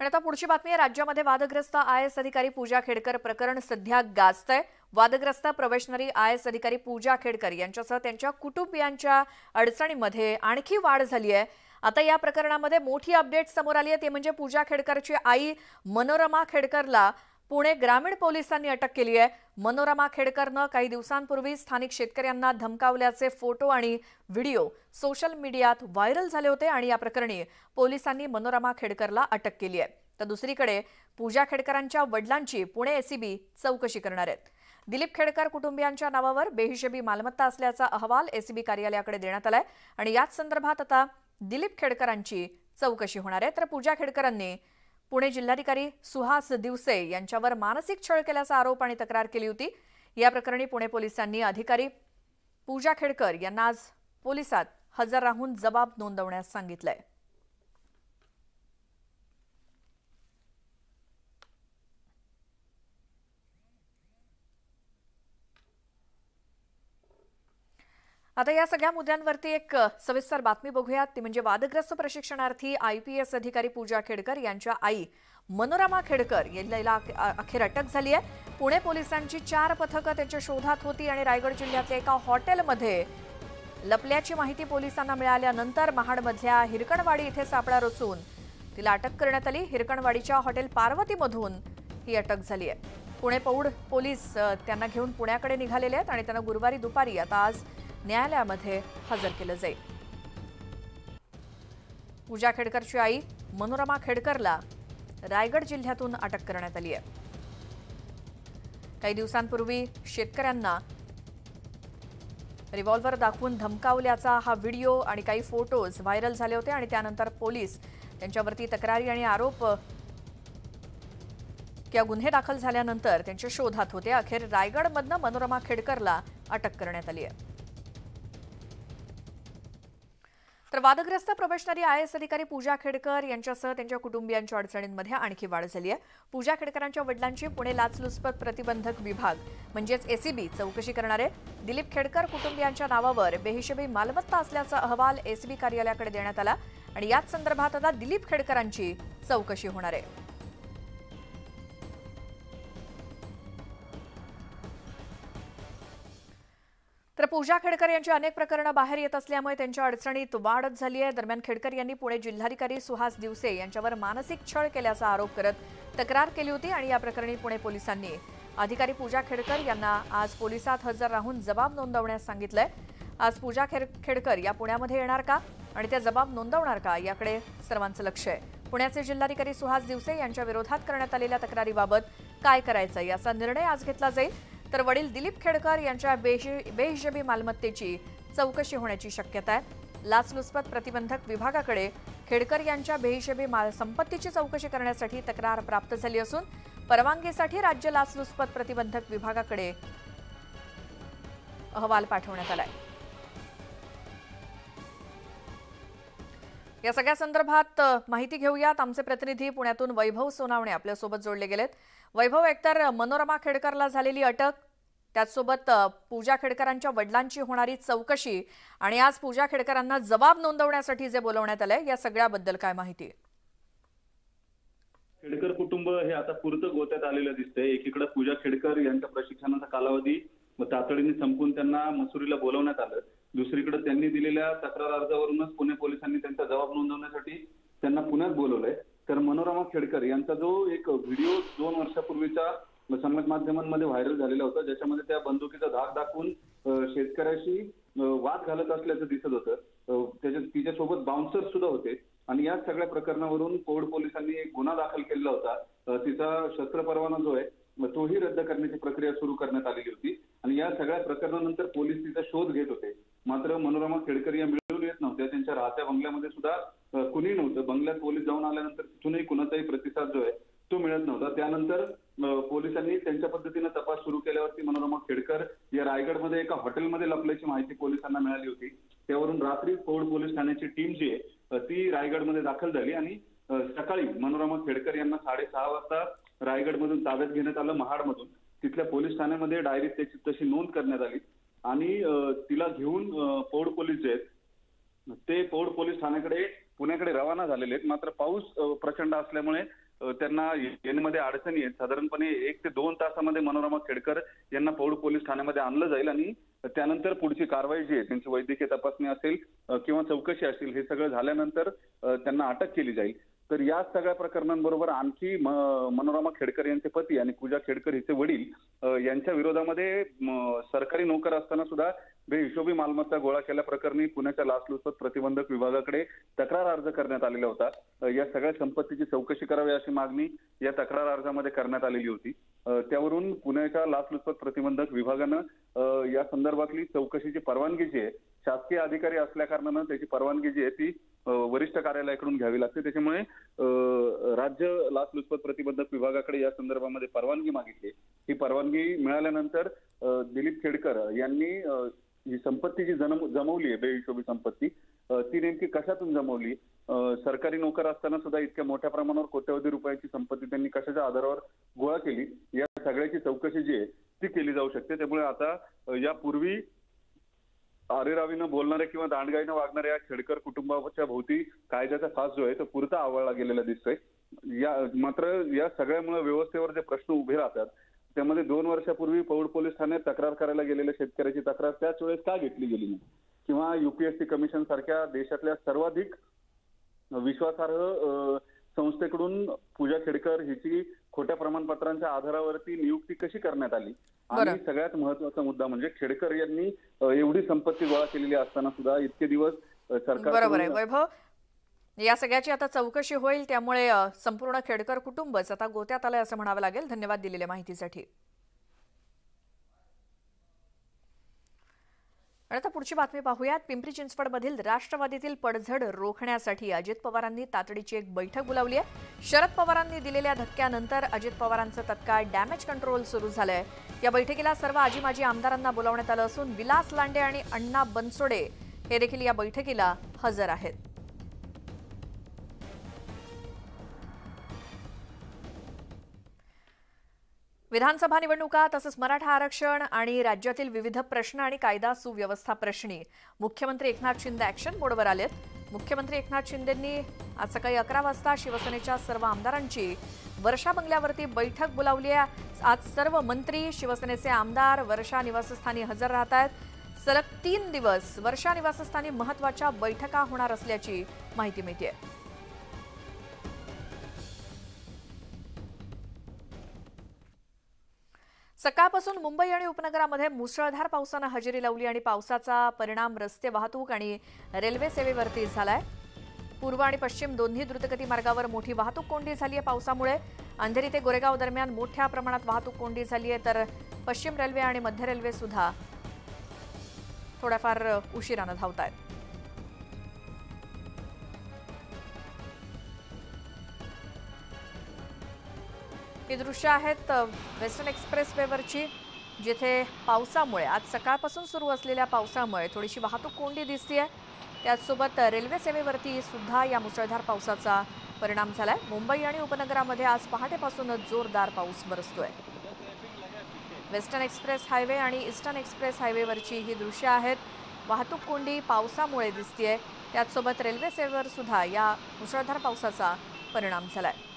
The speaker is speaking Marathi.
आणि आता पुढची बातमी आहे. राज्यामध्ये वादग्रस्त आय एस अधिकारी पूजा खेडकर प्रकरण सध्या गाजतंय. वादग्रस्त प्रोबेशनरी आय एस अधिकारी पूजा खेडकर यांच्यासह त्यांच्या कुटुंबियांच्या अडचणीमध्ये आणखी वाढ झाली आहे. आता या प्रकरणामध्ये मोठी अपडेट समोर आली आहे. ते म्हणजे पूजा खेडकरची आई मनोरमा खेडकरला पुणे ग्रामीण पोलिसांनी अटक केली आहे. मनोरमा खेडकरनं काही दिवसांपूर्वी स्थानिक शेतकऱ्यांना धमकावल्याचे फोटो आणि व्हिडिओ सोशल मीडियात व्हायरल झाले होते आणि या प्रकरणी पोलिसांनी मनोरमा खेडकरला अटक केली आहे. तर दुसरीकडे पूजा खेडकरांच्या वडिलांची पुणे एसीबी चौकशी करणार आहेत. दिलीप खेडकर कुटुंबियांच्या नावावर बेहिशेबी मालमत्ता असल्याचा अहवाल एसीबी कार्यालयाकडे देण्यात आलाय. आणि याच संदर्भात आता दिलीप खेडकरांची चौकशी होणार आहे. तर पूजा खेडकरांनी पुणे जिल्हाधिकारी सुहास दिवसे यांच्यावर मानसिक छळ केल्याचा आरोप आणि तक्रार केली होती. या प्रकरणी पुणे पोलिसांनी अधिकारी पूजा खेडकर यांना आज पोलिसात हजर राहून जबाब नोंदवण्यास सांगितलंय. आता या सगळ्या मुद्द्यांवरती एक सविस्तर बातमी बघूयात. ती म्हणजे वादग्रस्त प्रशिक्षणार्थी आय पी एस अधिकारी पूजा खेडकर यांच्या आई मनोरमा खेडकर यांना अखेर अटक झाली आहे. पुणे पोलिसांची चार पथकं त्यांच्या शोधात होती आणि रायगड जिल्ह्यातल्या एका हॉटेलमध्ये लपल्याची माहिती पोलिसांना मिळाल्यानंतर महाडमधल्या हिरकणवाडी इथे सापळा रचून तिला अटक करण्यात आली. हिरकणवाडीच्या हॉटेल पार्वतीमधून ही अटक झाली आहे. पुणे पौड पोलीस त्यांना घेऊन पुण्याकडे निघालेले आहेत आणि त्यांना गुरुवारी दुपारी आता आज न्यायालयामध्ये हजर केलं जाईल. पूजा खेडकरची आई मनोरमा खेडकरला रायगड जिल्ह्यातून अटक करण्यात आली आहे. काही दिवसांपूर्वी शेतकऱ्यांना रिव्हॉल्व्हर दाखवून धमकावल्याचा हा व्हिडिओ आणि काही फोटोज व्हायरल झाले होते आणि त्यानंतर पोलीस त्यांच्यावरती तक्रारी आणि आरोप किंवा गुन्हे दाखल झाल्यानंतर त्यांच्या शोधात होते. अखेर रायगडमधनं मनोरमा खेडकरला अटक करण्यात आली आहे. तर वादग्रस्त प्रोबेशनरी आय एस अधिकारी पूजा खेडकर यांच्यासह त्यांच्या कुटुंबियांच्या अडचणींमध्ये आणखी वाढ झाली आहे. पूजा खेडकरांच्या वडिलांची पुणे लाचलुचपत प्रतिबंधक विभाग म्हणजेच एसीबी चौकशी करणार आहे. दिलीप खेडकर कुटुंबियांच्या नावावर बेहिशेबी मालमत्ता असल्याचा अहवाल एसीबी कार्यालयाकडे देण्यात आला आणि याच संदर्भात आता दिलीप खेडकरांची चौकशी होणार आहे. तर पूजा खेडकर यांची अनेक प्रकरणं बाहेर येत असल्यामुळे त्यांच्या अडचणीत वाढच झाली आहे. दरम्यान खेडकर यांनी पुणे जिल्हाधिकारी सुहास दिवसे यांच्यावर मानसिक छळ केल्याचा आरोप करत तक्रार केली होती आणि या प्रकरणी पुणे पोलिसांनी अधिकारी पूजा खेडकर यांना आज पोलिसात हजर राहून जबाब नोंदवण्यास सांगितलंय. आज पूजा खेड खेडकर या पुण्यामध्ये येणार का? आणि त्या जबाब नोंदवणार का? याकडे सर्वांचं लक्ष आहे. पुण्याचे जिल्हाधिकारी सुहास दिवसे यांच्या विरोधात करण्यात आलेल्या तक्रारीबाबत काय करायचं? याचा निर्णय आज घेतला जाईल. तर वडील दिलीप खेडकर यांच्या बेहिशेबी मालमत्तेची चौकशी होण्याची शक्यता आहे. लाचलुचपत प्रतिबंधक विभागाकडे खेडकर यांच्या बेहिशेबी माल संपत्तीची चौकशी करण्यासाठी तक्रार प्राप्त झाली असून परवानगीसाठी राज्य लाचलुचपत प्रतिबंधक विभागाकडे अहवाल पाठवण्यात आलाय. या सगळ्या संदर्भात माहिती घेऊयात. आमचे प्रतिनिधी पुण्यातून वैभव सोनावणे आपल्यासोबत जोडले गेलेत. वैभव एकतर मनोरमा खेडकरला झालेली अटक त्याचसोबत पूजा खेडकरांच्या वडिलांची होणारी चौकशी आणि आज पूजा खेडकरांना जबाब नोंदवण्यासाठी जे बोलवण्यात आलंय या सगळ्याबद्दल काय माहिती? खेडकर कुटुंब हे आता पुरतं गोत्यात आलेलं दिसतंय. एकीकडे पूजा खेडकर यांच्या प्रशिक्षणाचा कालावधी तातडीने संपून त्यांना मसुरीला बोलवण्यात आलं. दुसरीकडे त्यांनी दिलेल्या तक्रार अर्जावरूनच पुणे पोलिसांनी त्यांचा जबाब नोंदवण्यासाठी त्यांना पुण्यात बोलवलंय. तर मनोरमा खेडकर यांचा जो एक व्हिडिओ दोन वर्षापूर्वीचा समाज माध्यमांमध्ये व्हायरल झालेला होता. ज्याच्यामध्ये त्या बंदुकीचा धाक दाखवून शेतकऱ्याशी वाद घालत असल्याचं दिसत होतं. त्याच्या तिच्यासोबत बाउन्सर सुद्धा होते. आणि या सगळ्या प्रकरणावरून कोविड पोलिसांनी एक गुन्हा दाखल केलेला होता. तिचा शस्त्र परवाना जो आहे तोही रद्द करण्याची प्रक्रिया सुरू करण्यात आलेली होती. आणि या सगळ्या प्रकरणानंतर पोलीस तिचा शोध घेत होते. मात्र मनोरमा खेडकर या मिळून येत नव्हत्या. त्यांच्या राहत्या बंगल्यामध्ये सुद्धा कुणी नव्हतं. बंगल्यात पोलीस जाऊन आल्यानंतर तिथूनही कुणाचाही प्रतिसाद जो आहे तो मिळत नव्हता. त्यानंतर पोलिसांनी त्यांच्या पद्धतीनं तपास सुरू केल्यावरती मनोरमा खेडकर या रायगडमध्ये एका हॉटेलमध्ये लपल्याची माहिती पोलिसांना मिळाली होती. त्यावरून रात्री पौड पोलीस ठाण्याची टीम जी आहे ती रायगडमध्ये दाखल झाली आणि सकाळी मनोरमा खेडकर यांना साडेसहा वाजता रायगडमधून ताब्यात घेण्यात आलं महाडमधून. तिथल्या पोलीस ठाण्यामध्ये डायरीत त्याची तशी नोंद करण्यात आली आणि तिला घेऊन पौड पोलीस जे आहेत ते पौड पोलीस ठाण्याकडे पुण्याकडे रवाना झालेले आहेत. मात्र पाऊस प्रचंड असल्यामुळे त्यांना येण्यामध्ये अडचणी आहेत. साधारणपणे एक ते दोन तासामध्ये मनोरमा खेडकर यांना पौड पोलीस ठाण्यामध्ये आणलं जाईल आणि त्यानंतर पुढची कारवाई जी आहे त्यांची वैद्यकीय तपासणी असेल किंवा चौकशी असेल हे सगळं झाल्यानंतर त्यांना अटक केली जाईल. तर या सगळ्या प्रकरणांबरोबर आणखी मनोरमा खेडकर यांचे पती आणि पूजा खेडकर हिचे वडील यांच्या विरोधामध्ये सरकारी नोकर असताना सुद्धा बेहिशोबी मालमत्ता गोळा केल्याप्रकरणी पुण्याच्या लाचलुचपत प्रतिबंधक विभागाकडे तक्रार अर्ज करण्यात आलेला होता. या सगळ्या संपत्तीची चौकशी करावी अशी मागणी या तक्रार अर्जामध्ये करण्यात आलेली होती. त्यावरून पुण्याच्या लाचलुचपत प्रतिबंधक विभागानं या संदर्भातली चौकशीची परवानगी जी आहे शासकीय अधिकारी असल्या कारणानं त्याची परवानगी जी आहे ती वरिष्ठ कार्यालयाकडून घ्यावी लागते. त्याच्यामुळे राज्य लाचलुचपत प्रतिबंधक विभागाकडे या संदर्भामध्ये परवानगी मागितली. ही परवानगी मिळाल्यानंतर दिलीप खेडकर यांनी जी ही संपत्ती जी जन्म जमवली आहे बेहिशोबी संपत्ती ती नेमकी कशातून जमवली? सरकारी नोकर असताना सुद्धा इतक्या मोठ्या प्रमाणावर कोट्यवधी रुपयाची संपत्ती त्यांनी कशाच्या आधारावर गोळा केली? या सगळ्याची चौकशी जी आहे ती केली जाऊ शकते. त्यामुळे आता यापूर्वी आरेरावीनं बोलणाऱ्या किंवा दांडगाईनं वागणाऱ्या या खेडकर कुटुंबाच्या भोवती कायद्याचा फास जो आहे तो पुरता आवळला गेलेला दिसतोय. या मात्र या सगळ्यामुळे व्यवस्थेवर जे प्रश्न उभे राहतात त्यामध्ये दोन वर्षापूर्वी पौड पोलीस ठाण्यात तक्रार करायला गेलेल्या शेतकऱ्याची तक्रार त्याच वेळेस का घेतली गेली नाही? किंवा युपीएससी कमिशन सारख्या देशातल्या सर्वाधिक विश्वासार्ह संस्थेकडून पूजा खेडकर हिची खोट्या प्रमाणपत्रांच्या आधारावरती नियुक्ती कशी करण्यात आली? आणि सगळ्यात महत्त्वाचा मुद्दा म्हणजे खेडकर यांनी एवढी संपत्ती गोळा केलेली असताना सुद्धा इतके दिवस सरकार बरोबर आहे. वैभव या सगळ्याची आता चौकशी होईल त्यामुळे संपूर्ण खेडकर कुटुंबच आता गोत्यात आलंय असं म्हणावं लागेल. धन्यवाद दिलेल्या माहितीसाठी. आणि आता पुढची बातमी पाहूयात. पिंपरी चिंचवडमधील राष्ट्रवादीतील पडझड रोखण्यासाठी अजित पवारांनी तातडीची एक बैठक बोलावली आहे. शरद पवारांनी दिलेल्या धक्क्यानंतर अजित पवारांचं तत्काळ डॅमेज कंट्रोल सुरू झालंय. या बैठकीला सर्व आजी माजी आमदारांना बोलावण्यात आलं असून विलास लांडे आणि अण्णा बनसोडे हे देखील या बैठकीला हजर आहेत. विधानसभा निवडणुका तसंच मराठा आरक्षण आणि राज्यातील विविध प्रश्न आणि कायदा सुव्यवस्था प्रश्नी. मुख्यमंत्री एकनाथ शिंदे ऍक्शन मोडवर आलेत. मुख्यमंत्री एकनाथ शिंदेंनी आज सकाळी अकरा वाजता शिवसेनेच्या सर्व आमदारांची वर्षा बंगल्यावरती बैठक बोलावली आहे. आज सर्व मंत्री शिवसेनेचे आमदार वर्षा निवासस्थानी हजर राहत आहेत. सलग तीन दिवस वर्षा निवासस्थानी महत्त्वाच्या बैठका होणार असल्याची माहिती मिळते सकाळपासून मुंबई आणि उपनगरामध्ये मुसळधार पावसानं हजेरी लावली आणि पावसाचा परिणाम रस्ते वाहतूक आणि रेल्वे सेवेवरती झालाय. पूर्व आणि पश्चिम दोन्ही द्रुतगती मार्गावर मोठी वाहतूक कोंडी झाली आहे पावसामुळे. अंधेरी ते गोरेगाव दरम्यान मोठ्या प्रमाणात वाहतूक कोंडी झाली आहे तर पश्चिम रेल्वे आणि मध्य रेल्वे सुद्धा थोड्याफार उशिरानं धावत आहेत ही दृश्य आहेत वेस्टर्न एक्सप्रेसवेवरची जिथे पावसामुळे आज सकाळपासून सुरू असलेल्या पावसामुळे थोडीशी वाहतूक कोंडी आहे त्याचसोबत रेल्वे सेवेवरती सुद्धा या मुसळधार पावसाचा परिणाम झाला आहे मुंबई आणि उपनगरामध्ये आज पहाटेपासूनच जोरदार पाऊस बरसतोय. वेस्टर्न एक्सप्रेस हायवे आणि ईस्टर्न एक्सप्रेस हायवेवरची ही दृश्य आहेत. वाहतूक कोंडी पावसामुळे दिसतीये. त्याचसोबत रेल्वे सेवेवर सुद्धा या मुसळधार पावसाचा परिणाम झाला आहे